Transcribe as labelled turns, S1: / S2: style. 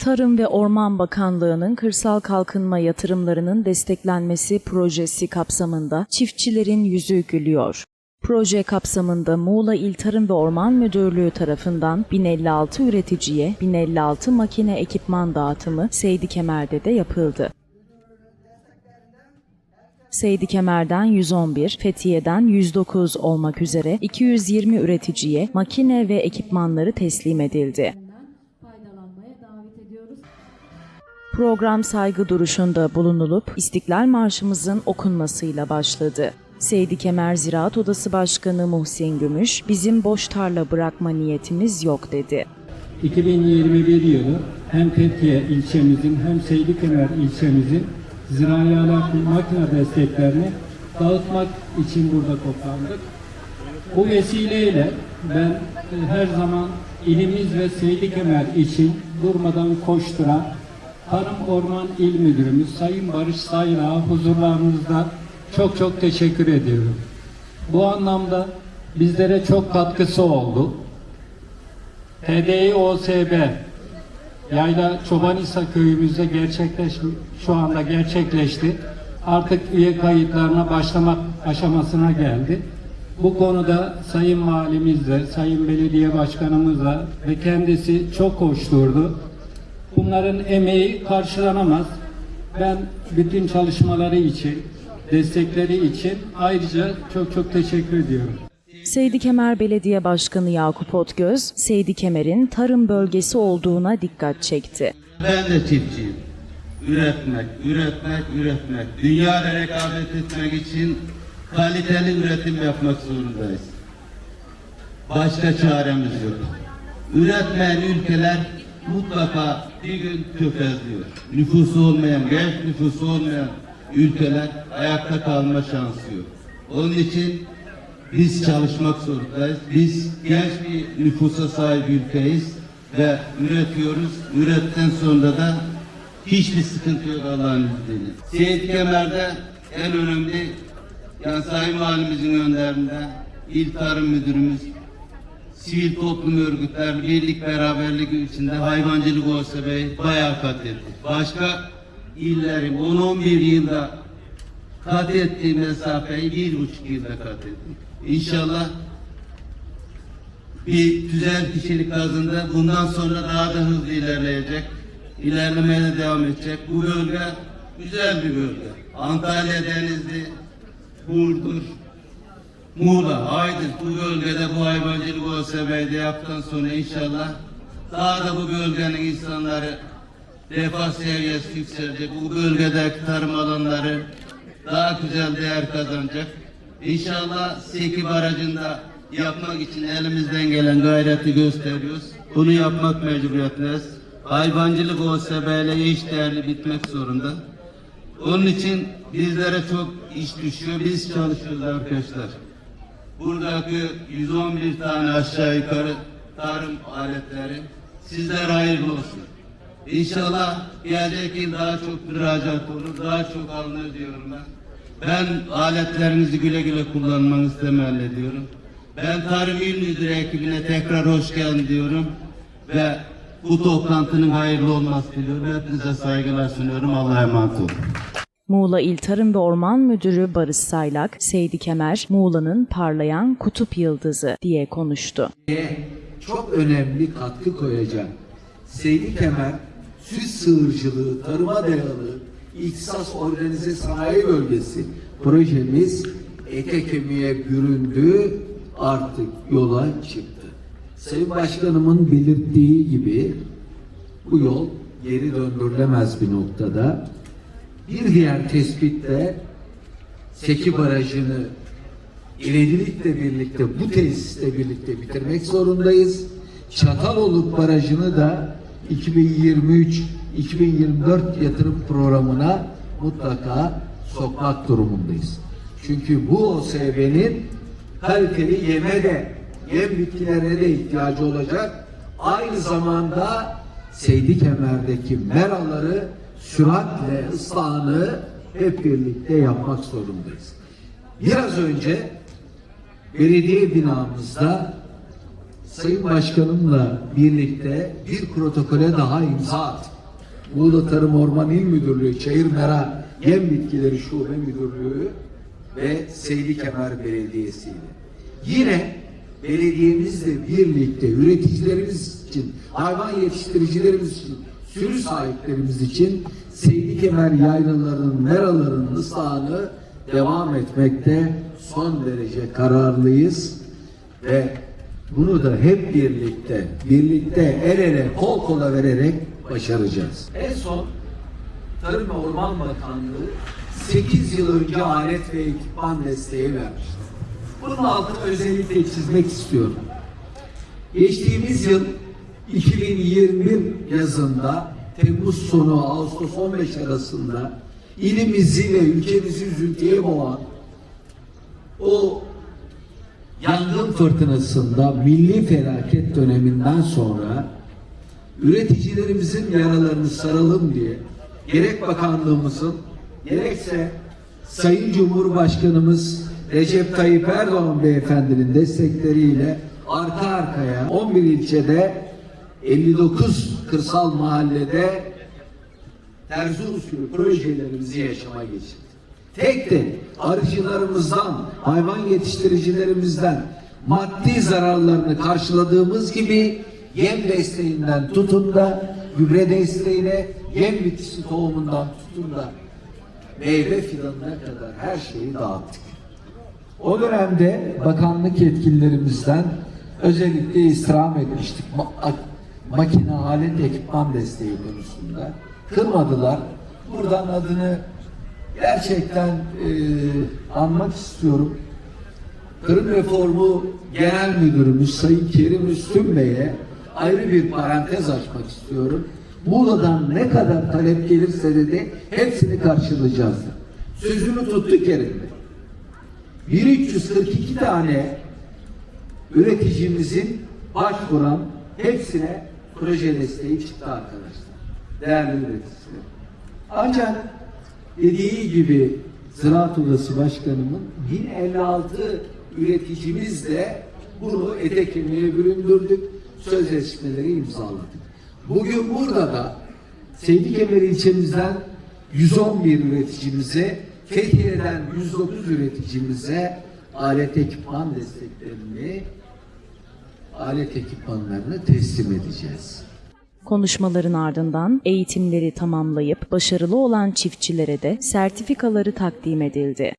S1: Tarım ve Orman Bakanlığı'nın kırsal kalkınma yatırımlarının desteklenmesi projesi kapsamında çiftçilerin yüzü gülüyor. Proje kapsamında Muğla İl Tarım ve Orman Müdürlüğü tarafından 1056 üreticiye 1056 makine ekipman dağıtımı Seydi Kemer'de de yapıldı. Seydi Kemer'den 111, Fethiye'den 109 olmak üzere 220 üreticiye makine ve ekipmanları teslim edildi.
S2: Davet ediyoruz.
S1: Program saygı duruşunda bulunulup İstiklal Marşımızın okunmasıyla başladı. Seydi Kemer Ziraat Odası Başkanı Muhsin Gümüş, bizim boş tarla bırakma niyetimiz yok dedi.
S3: 2021 yılı hem Fethiye ilçemizin hem Seydikemer ilçemizin zirai alat makine desteklerini dağıtmak için burada toplandık. Bu vesileyle ben e, her zaman ilimiz ve Seydikemer için durmadan koşturan Tarım Orman İl Müdürümüz Sayın Barış Sayrak'a huzurlarınızda çok çok teşekkür ediyorum. Bu anlamda bizlere çok katkısı oldu. TDİ OSB Yayla Çobanisa köyümüzde gerçekleş şu anda gerçekleşti. Artık üye kayıtlarına başlamak aşamasına geldi. Bu konuda Sayın Valimizle, Sayın Belediye Başkanımızla ve kendisi çok koşturdu. Bunların emeği karşılanamaz. Ben bütün çalışmaları için, destekleri için ayrıca çok çok teşekkür ediyorum.
S1: Seydi Kemer Belediye Başkanı Yakup Otgöz, Seydi Kemer'in tarım bölgesi olduğuna dikkat çekti.
S4: Ben de çiftçiyim. Üretmek, üretmek, üretmek. Dünyayla rekabet etmek için kaliteli üretim yapmak zorundayız. Başka çaremiz yok. Üretmeyen ülkeler mutlaka bir gün tökezliyor. Nüfusu olmayan, genç nüfusu olmayan ülkeler ayakta kalma şansı yok. Onun için biz çalışmak zorundayız. Biz genç bir nüfusa sahip ülkeyiz ve üretiyoruz. Üretten sonra da hiçbir sıkıntı yok Allah'ın izniyle. Seyit Kemer'de en önemli yani Sayın Valimizin önderinde İl Tarım Müdürümüz sivil toplum örgütler birlik beraberlik içinde hayvancılık bey bayağı kat etti. Başka illerin 10-11 yılda kat ettiği mesafeyi bir buçuk yılda kat ettik. İnşallah bir güzel kişilik azında bundan sonra daha da hızlı ilerleyecek. İlerlemeye de devam edecek. Bu bölge güzel bir bölge. Antalya, Denizli, Burdur, Muğla, Aydın bu bölgede bu hayvancılık OSB'de yaptıktan sonra inşallah daha da bu bölgenin insanları refah seviyesi yükselecek. Bu bölgedeki tarım alanları daha güzel değer kazanacak. İnşallah Seki Barajı'nda yapmak için elimizden gelen gayreti gösteriyoruz. Bunu yapmak mecburiyetindeyiz. Hayvancılık OSB ile eş değerli bitmek zorunda. Onun için bizlere çok iş düşüyor. Biz çalışıyoruz arkadaşlar. Buradaki 111 tane aşağı yukarı tarım aletleri sizler hayırlı olsun. İnşallah gelecek yıl daha çok müracaat olur, daha çok alınır diyorum ben. Ben aletlerinizi güle güle kullanmanızı temenni ediyorum. Ben Tarım İl Müdürü ekibine tekrar hoş geldin diyorum ve bu toplantının hayırlı olması diliyorum. Hepinize saygılar sunuyorum. Allah'a emanet olun.
S1: Muğla İl Tarım ve Orman Müdürü Barış Saylak, Seydi Kemer, Muğla'nın parlayan kutup yıldızı diye konuştu.
S5: çok önemli katkı koyacak. Seydi Kemer, süt sığırcılığı, tarıma dayalı ihtisas organize sanayi bölgesi projemiz ete kemiğe büründü, artık yola çıktı. Sayın Başkanımın belirttiği gibi bu yol geri döndürülemez bir noktada. Bir diğer tespit de Seki Barajı'nı ivedilikle birlikte bu tesisle birlikte bitirmek zorundayız. Çataloluk Barajı'nı da 2023-2024 yatırım programına mutlaka sokmak durumundayız. Çünkü bu OSB'nin kaliteli yeme de yem bitkilerine de ihtiyacı olacak. Aynı zamanda Seydi Kemer'deki meraları süratle ıslahını hep birlikte yapmak zorundayız. Biraz önce belediye binamızda Sayın Başkanımla birlikte bir protokole daha imza attık. Muğla Tarım Orman İl Müdürlüğü, Çayır Mera Yem Bitkileri Şube Müdürlüğü ve Seydi Kemer Belediyesi ile. Yine belediyemizle birlikte üreticilerimiz için, hayvan yetiştiricilerimiz için, sürü sahiplerimiz için Seydi Kemer yaylalarının, meralarının ıslahını devam etmekte son derece kararlıyız ve bunu da hep birlikte, birlikte el ele, kol kola vererek başaracağız. En son Tarım ve Orman Bakanlığı 8 yıl önce alet ve ekipman desteği vermişti. Bunun altını özellikle çizmek istiyorum. Geçtiğimiz yıl 2021 yazında Temmuz sonu Ağustos 15 arasında ilimizi ve ülkemizi üzüntüye boğan o yangın fırtınasında milli felaket döneminden sonra üreticilerimizin yaralarını saralım diye gerek bakanlığımızın gerekse Sayın Cumhurbaşkanımız Recep Tayyip Erdoğan beyefendinin destekleriyle arka arkaya 11 ilçede 59 kırsal mahallede terzi usulü projelerimizi yaşama geçirdik. Tek tek arıcılarımızdan, hayvan yetiştiricilerimizden maddi zararlarını karşıladığımız gibi yem desteğinden tutun da gübre desteğine, yem bitkisi tohumundan tutun da meyve fidanına kadar her şeyi dağıttık. O dönemde bakanlık yetkililerimizden özellikle istirham etmiştik. Ma- makine, alet, ekipman desteği konusunda. Kırmadılar. Buradan adını gerçekten e, anmak istiyorum. Tarım Reformu Genel Müdürümüz Sayın Kerim Üstün Bey'e ayrı bir parantez açmak istiyorum. Muğla'dan ne kadar talep gelirse dedi hepsini karşılayacağız. Sözünü tuttuk yerinde. 1342 tane üreticimizin başvuran hepsine proje desteği çıktı arkadaşlar. Değerli üreticiler. Ancak dediği gibi Ziraat Odası Başkanımın 1056 üreticimiz de bunu ete kemiğe büründürdük. Sözleşmeleri imzaladık. Bugün burada da Seydi Kemer ilçemizden 111 üreticimize, Fethiye'den 109 üreticimize alet ekipman desteklerini, alet ekipmanlarını teslim edeceğiz.
S1: Konuşmaların ardından eğitimleri tamamlayıp başarılı olan çiftçilere de sertifikaları takdim edildi.